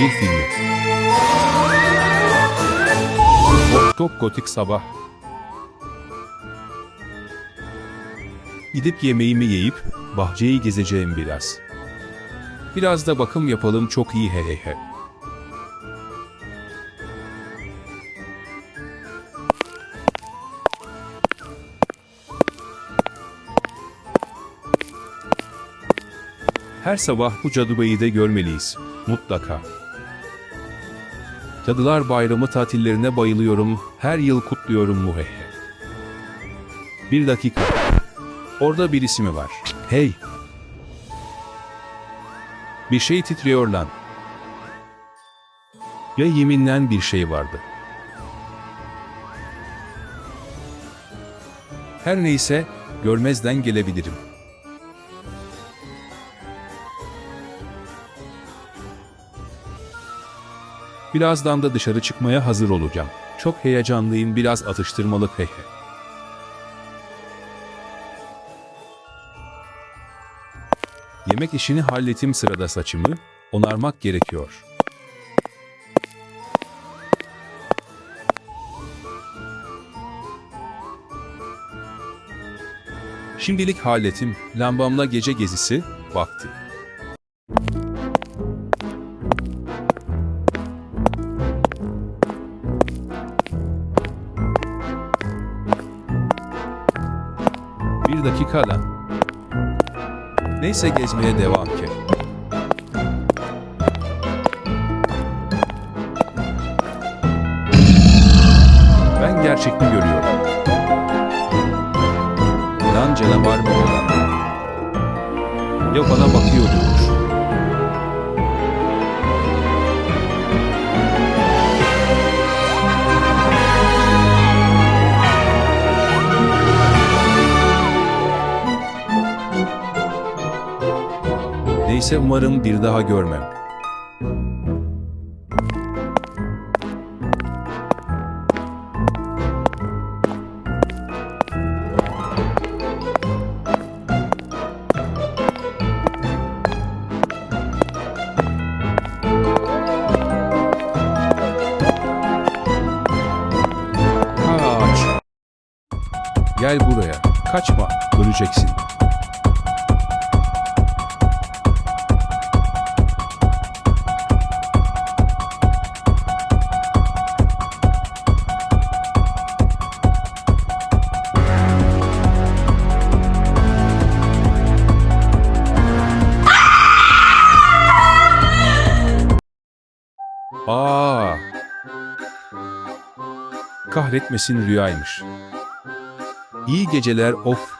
Bir filmi. Çok gotik sabah. Gidip yemeğimi yiyip bahçeyi gezeceğim biraz. Biraz da bakım yapalım çok iyi he he he. Her sabah bu cadı beyi de görmeliyiz. Mutlaka. Cadılar Bayramı tatillerine bayılıyorum. Her yıl kutluyorum muhehe. Bir dakika. Orada birisi mi var? Hey! Bir şey titriyor lan. Ya yeminlen bir şey vardı. Her neyse, görmezden gelebilirim. Birazdan da dışarı çıkmaya hazır olacağım. Çok heyecanlıyım, biraz atıştırmalık he he. Yemek işini halletim sırada saçımı onarmak gerekiyor. Şimdilik halletim, lambamla gece gezisi, vakti. Bir dakika lan. Neyse gezmeye devam ki. Ben gerçek mi görüyorum? Lan canavar mı o? Ya bana bakıyordur. Neyse umarım bir daha görmem. Kaç. Gel buraya. Kaçma. Öleceksin. Aa. Kahretmesin rüyaymış. İyi geceler of.